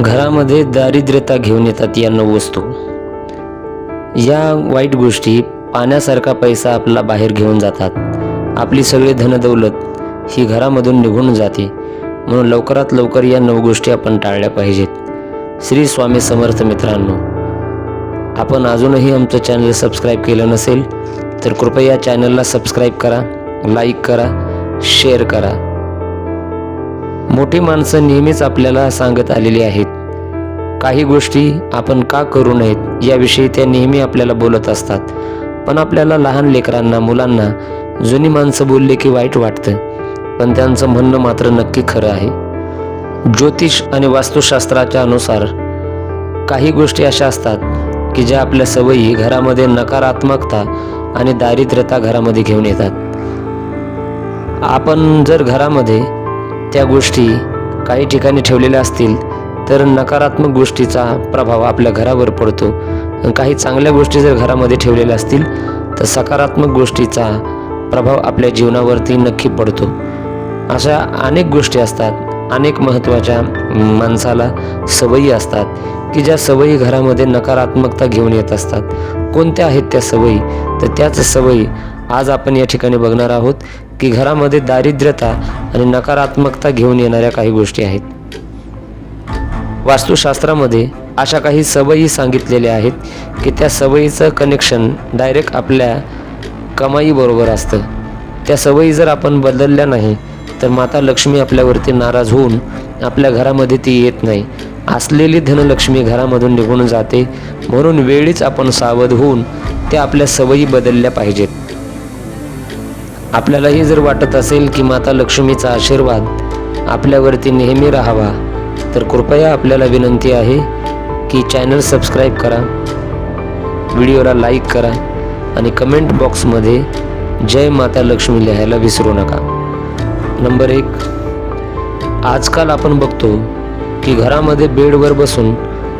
घरामध्ये दारिद्र्यता घेऊन येतात या नऊ वस्तू. या वाईट गोष्टी पाण्यासारखा पैसा आपला बाहेर घेऊन जातात. आपली सगळी धनदौलत ही घरामधून निघून जाते. म्हणून लवकरात लवकर या नऊ गोष्टी आपण टाळल्या पाहिजेत. श्री स्वामी समर्थ मित्रांनो आपण अजूनही आमचं चॅनल सबस्क्राईब केलं नसेल तर कृपया चॅनलला सबस्क्राईब करा लाईक करा शेअर करा. मोठी माणसं नेहमीच आपल्याला सांगत आलेली आहेत. काही गोष्टी आपण का करू नयेत याविषयी त्या नेहमी आपल्याला बोलत असतात. पण आपल्याला लहान लेकरांना मुलांना जुनी माणसं बोलले की वाईट वाटतं. पण त्यांचं म्हणणं मात्र नक्की खरं आहे. ज्योतिष आणि वास्तुशास्त्राच्या अनुसार काही गोष्टी अशा असतात की ज्या आपल्या सवयी घरामध्ये नकारात्मकता आणि दारिद्र्यता घरामध्ये घेऊन येतात. आपण जर घरामध्ये त्या गोष्टी काही ठिकाणी ठेवलेल्या असतील तर नकारात्मक गोष्टीचा प्रभाव आपल्या घरावर पडतो. काही चांगल्या गोष्टी जर घरामध्ये ठेवलेल्या असतील तर सकारात्मक गोष्टीचा प्रभाव आपल्या जीवनावरती नक्की पडतो. अशा अनेक गोष्टी असतात अनेक महत्त्वाच्या माणसाला सवयी असतात की ज्या सवयी घरामध्ये नकारात्मकता घेऊन येत असतात. कोणत्या आहेत त्या सवयी? तर त्याच सवयी आज आपण या ठिकाणी बघणार आहोत की घरामध्ये दारिद्र्यता आणि नकारात्मकता घेऊन येणाऱ्या काही गोष्टी आहेत. वास्तुशास्त्रामध्ये अशा काही सवयी सांगितलेल्या आहेत की त्या सवयीचं कनेक्शन डायरेक्ट आपल्या कमाईबरोबर असतं. त्या सवयी जर आपण बदलल्या नाही तर माता लक्ष्मी आपल्यावरती नाराज होऊन आपल्या घरामध्ये ती येत नाही. असलेली धनलक्ष्मी घरामधून निघून जाते म्हणून वेळीच आपण सावध होऊन त्या आपल्या सवयी बदलल्या पाहिजेत. आपल्यालाही जर वाटत असेल की माता लक्ष्मीचा आशीर्वाद आपल्यावरती नेहमी राहावा तर कृपया आपल्याला विनंती आहे की चॅनल सबस्क्राईब करा व्हिडिओला लाईक करा आणि कमेंट बॉक्समध्ये जय माता लक्ष्मी लिहायला विसरू नका. नंबर एक आजकाल आपण बघतो की घरामध्ये बेडवर बसून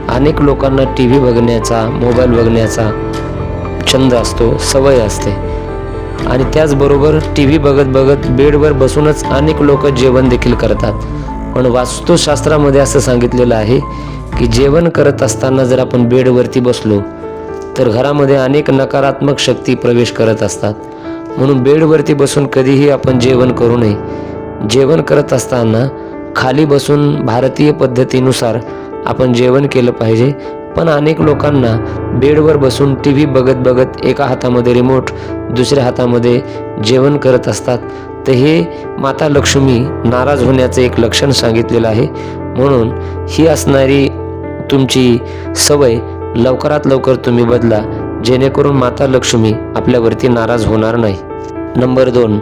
अनेक लोकांना टी व्ही बघण्याचा मोबाईल बघण्याचा छंद असतो सवय असते. आणि त्याचबरोबर टी व्ही बघत बघत बेडवर बसूनच अनेक लोक जेवण देखील करतात. पण वास्तुशास्त्रामध्ये असं सांगितलेलं आहे की जेवण करत असताना जर आपण बेडवरती बसलो तर घरामध्ये अनेक नकारात्मक शक्ती प्रवेश करत असतात. म्हणून बेडवरती बसून कधीही आपण जेवण करू नये. जेवण करत असताना खाली बसून भारतीय पद्धतीनुसार आपण जेवण केलं पाहिजे. पण अनेक लोकांना बेडवर बसून टी व्ही बघत बघत एका हातामध्ये रिमोट दुसऱ्या हातामध्ये जेवण करत असतात. तर हे माता लक्ष्मी नाराज होण्याचं एक लक्षण सांगितलेलं आहे. म्हणून ही असणारी तुमची सवय लवकरात लवकर तुम्ही बदला जेणेकरून माता लक्ष्मी आपल्यावरती नाराज होणार नाही. नंबर दोन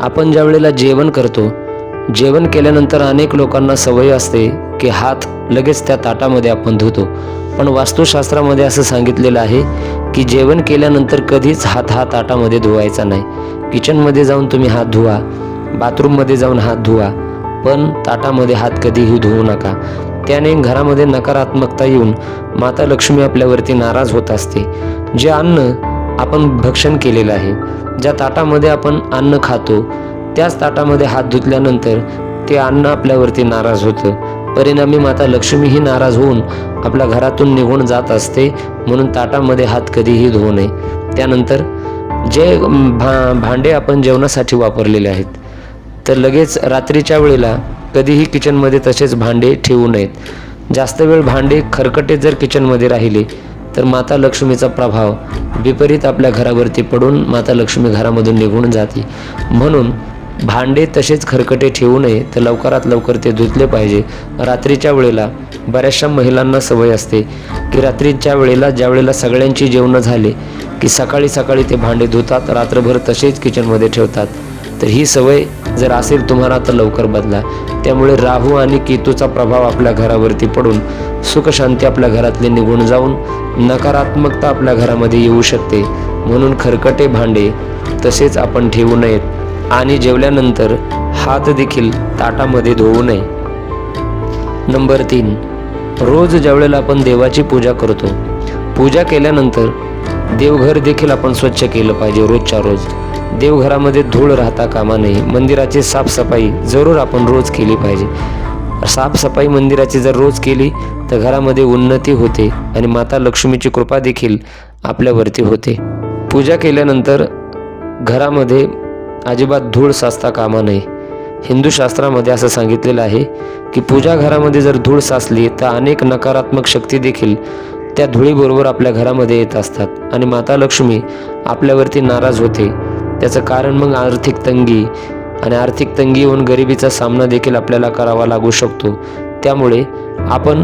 आपण ज्या वेळेला जेवण करतो जेवण केल्यानंतर अनेक लोकांना सवय असते की हात लगेच त्या ताटामध्ये आपण धुतो. पण वास्तुशास्त्रामध्ये असं सांगितलेलं आहे की जेवण केल्यानंतर कधीच हात हा ताटामध्ये धुवायचा नाही. किचनमध्ये जाऊन तुम्ही हात धुवा बाथरूममध्ये जाऊन हात धुवा पण ताटामध्ये हात कधीही धुवू नका. त्याने घरामध्ये नकारात्मकता येऊन माता लक्ष्मी आपल्यावरती नाराज होत असते. जे अन्न आपण भक्षण केलेलं आहे ज्या ताटामध्ये आपण अन्न खातो त्याच ताटामध्ये हात धुतल्यानंतर ते अन्न आपल्यावरती नाराज होतं. परिणामी माता लक्ष्मीही नाराज होऊन आपल्या घरातून निघून जात असते. म्हणून ताटामध्ये हात कधीही धुवू नये. त्यानंतर जे भा भांडे आपण जेवणासाठी वापरलेले आहेत तर लगेच रात्रीच्या वेळेला कधीही किचनमध्ये तसेच भांडे ठेवू नयेत. जास्त वेळ भांडे खरकटे जर किचनमध्ये राहिले तर माता लक्ष्मीचा प्रभाव विपरीत आपल्या घरावरती पडून माता लक्ष्मी घरामधून निघून जाते. म्हणून भांडे तसेच खरकटे ठेवू नये तर लवकरात लवकर ते धुतले पाहिजे. रात्रीच्या वेळेला बऱ्याचशा महिलांना सवय असते की रात्रीच्या वेळेला ज्या वेळेला सगळ्यांची जेवणं झाले की सकाळी सकाळी ते भांडे धुतात रात्रभर तसेच किचनमध्ये ठेवतात. तर ही सवय जर असेल तुम्हाला तर लवकर बदला. त्यामुळे राहू आणि केतूचा प्रभाव आपल्या घरावरती पडून सुखशांती आपल्या घरातले निघून जाऊन नकारात्मकता आपल्या घरामध्ये येऊ शकते. म्हणून खरकटे भांडे तसेच आपण ठेवू नयेत. आणि जेवल्यानंतर हात देखील ताटामध्ये धुवू नये. नंबर तीन रोज ज्यावेळेला आपण देवाची पूजा करतो पूजा केल्यानंतर देवघर देखील आपण स्वच्छ केलं पाहिजे रोजच्या रोज. देवघरामध्ये धूळ राहता कामा नये. मंदिराची साफसफाई जरूर आपण रोज केली पाहिजे. साफसफाई मंदिराची जर रोज केली तर घरामध्ये उन्नती होते आणि माता लक्ष्मीची कृपा देखील आपल्यावरती होते. पूजा केल्यानंतर घरामध्ये अजिबात धूळ साचता कामा नये. हिंदू शास्त्रामध्ये असं सांगितलेलं आहे की पूजा घरामध्ये जर धूळ साचली तर अनेक नकारात्मक शक्ती देखील त्या धुळीबरोबर आपल्या घरामध्ये येत असतात आणि माता लक्ष्मी आपल्यावरती नाराज होते. त्याचं कारण मग आर्थिक तंगी आणि आर्थिक तंगी येऊन गरिबीचा सामना देखील आपल्याला करावा लागू शकतो. त्यामुळे आपण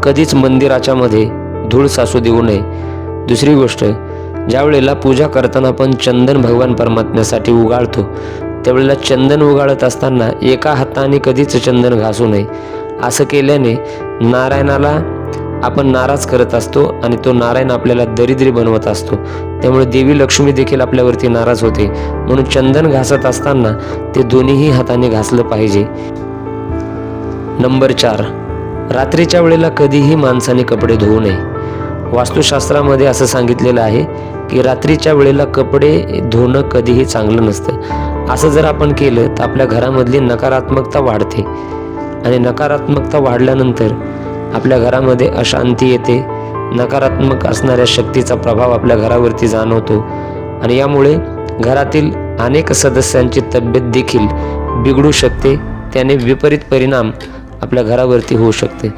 कधीच मंदिराच्या मध्ये धूळ साचू देऊ नये. दुसरी गोष्ट ज्या वेळेला पूजा करताना आपण चंदन भगवान परमात्म्यासाठी उगाळतो त्यावेळेला चंदन उगाळत असताना एका हाताने कधीच चंदन घासू नये. असं केल्याने नारायणाला आपण नाराज करत असतो आणि तो नारायण आपल्याला दरिद्री बनवत असतो. त्यामुळे देवी लक्ष्मी देखील आपल्यावरती नाराज होते. म्हणून चंदन घासत असताना ते दोन्हीही हाताने घासलं पाहिजे. नंबर चार. रात्रीच्या वेळेला कधीही माणसाने कपडे धुवू नये. वास्तुशास्त्रामध्ये असं सांगितलेलं आहे की रात्रीच्या वेळेला कपडे धुणं कधीही चांगलं नसतं. असं जर आपण केलं तर आपल्या घरामधली नकारात्मकता वाढते. आणि नकारात्मकता वाढल्यानंतर आपल्या घरामध्ये अशांती येते. नकारात्मक असणाऱ्या शक्तीचा प्रभाव आपल्या घरावरती जाणवतो. आणि यामुळे घरातील अनेक सदस्यांची तब्येत देखील बिघडू शकते. त्याने विपरीत परिणाम आपल्या घरावरती होऊ शकते.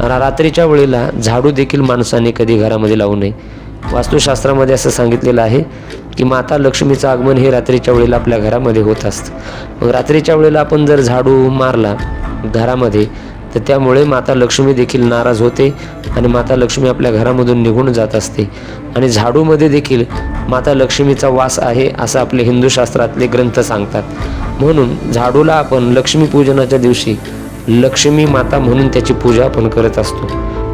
रात्रीच्या वेळेला झाडू देखील माणसाने कधी घरामध्ये लावू नये. वास्तुशास्त्रामध्ये असं सांगितलेलं आहे की माता लक्ष्मीचं आगमन हे रात्रीच्या वेळेला आपल्या घरामध्ये होत असतं. मग रात्रीच्या वेळेला आपण जर झाडू मारला घरामध्ये तर त्यामुळे माता लक्ष्मी देखील नाराज होते आणि माता लक्ष्मी आपल्या घरामधून निघून जात असते. आणि झाडूमध्ये देखील माता लक्ष्मीचा वास आहे असं आपले हिंदू शास्त्रातले ग्रंथ सांगतात. म्हणून झाडूला आपण लक्ष्मीपूजनाच्या दिवशी लक्ष्मी माता म्हणून त्याची पूजा आपण करत असतो.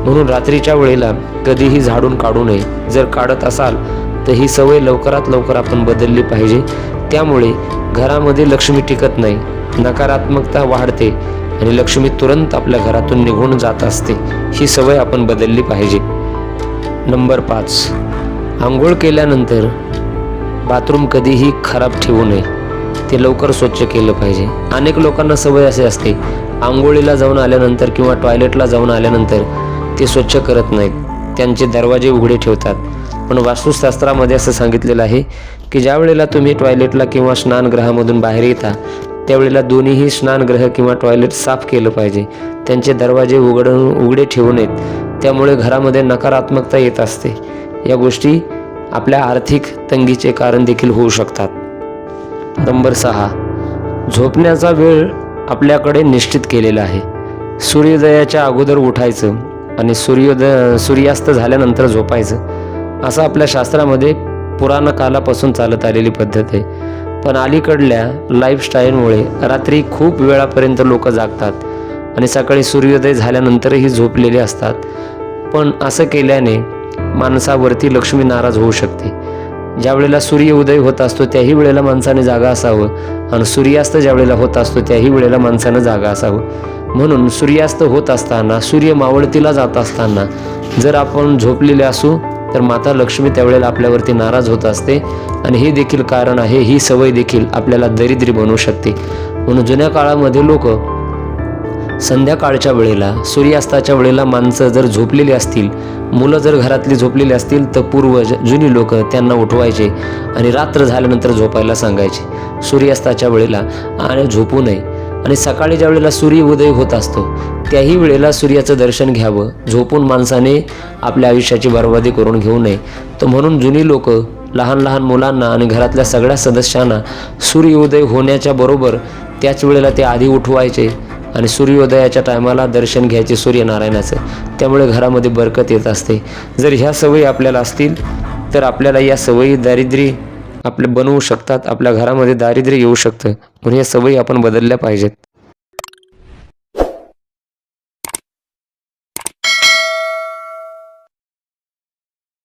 म्हणून रात्रीच्या वेळेला कधीही झाडून काढू नये. जर काढत असाल तर ही सवय लवकरात लवकर आपण बदलली पाहिजे. त्यामुळे घरामध्ये लक्ष्मी टिकत नाही. नकारात्मकता वाढते आणि लक्ष्मी तुरंत आपल्या घरातून निघून जात असते. ही सवय आपण बदलली पाहिजे. नंबर पाच. आंघोळ केल्यानंतर बाथरूम कधीही खराब ठेवू नये. ते लवकर स्वच्छ केलं पाहिजे. अनेक लोकांना सवय असे असते आंघोळीला जाऊन आल्यानंतर किंवा टॉयलेटला जाऊन आल्यानंतर ते स्वच्छ करत नाहीत. त्यांचे दरवाजे उघडे ठेवतात. पण वास्तुशास्त्रामध्ये असं सांगितलेलं आहे की ज्या वेळेला तुम्ही टॉयलेटला किंवा स्नानगृहामधून बाहेर येता त्यावेळेला दोन्हीही स्नानगृह किंवा टॉयलेट साफ केलं पाहिजे. त्यांचे दरवाजे उघड उघडे ठेवू नयेत. त्यामुळे घरामध्ये नकारात्मकता येत असते. या गोष्टी आपल्या आर्थिक तंगीचे कारण देखील होऊ शकतात. नंबर सहा. झोपण्याचा वेळ आपल्याकडे निश्चित केलेलं आहे. सूर्योदयाच्या अगोदर उठायचं आणि सूर्योदय सूर्यास्त झाल्यानंतर झोपायचं असं आपल्या शास्त्रामध्ये पुराण कालापासून चालत आलेली पद्धत आहे. पण अलीकडल्या लाईफस्टाईलमुळे रात्री खूप वेळापर्यंत लोक जागतात आणि सकाळी सूर्योदय झाल्यानंतरही झोपलेले असतात. पण असं केल्याने माणसावरती लक्ष्मी नाराज होऊ शकते. ज्या वेळेला सूर्य उदय होत असतो त्याही वेळेला माणसाने जागा असावं. आणि सूर्यास्त ज्या वेळेला होत असतो त्याही वेळेला माणसानं जागा असावं. म्हणून सूर्यास्त होत असताना सूर्य मावळतीला जात असताना जर आपण झोपलेले असू तर माता लक्ष्मी त्यावेळेला आपल्यावरती नाराज होत असते. आणि हे देखील कारण आहे ही सवय देखील आपल्याला दरिद्री बनवू शकते. म्हणून जुन्या काळामध्ये लोक संध्याकाळच्या वेळेला सूर्यास्ताच्या वेळेला माणसं जर झोपलेली असतील मुलं जर घरातली झोपलेली असतील तर पूर्वज जुनी लोक त्यांना उठवायचे आणि रात्र झाल्यानंतर झोपायला सांगायचे. सूर्यास्ताच्या वेळेला आणि झोपू नये. आणि सकाळी ज्या वेळेला सूर्य उदय होत असतो त्याही वेळेला सूर्याचं दर्शन घ्यावं. झोपून माणसाने आपल्या आयुष्याची बर्बादी करून घेऊ नये. तर म्हणून जुनी लोक लहान लहान मुलांना आणि घरातल्या सगळ्या सदस्यांना सूर्योदय होण्याच्या बरोबर त्याच वेळेला ते आधी उठवायचे. आणि सूर्योदयाच्या टायमाला दर्शन घ्यायचे सूर्यनारायणाचं. त्यामुळे घरामध्ये बरकत येत असते. जर ह्या सवयी आपल्याला असतील तर आपल्याला या सवयी दारिद्र्य आपले बनवू शकतात. आपल्या घरामध्ये दारिद्र्य येऊ शकतं. म्हणून या सवयी आपण बदलल्या पाहिजेत.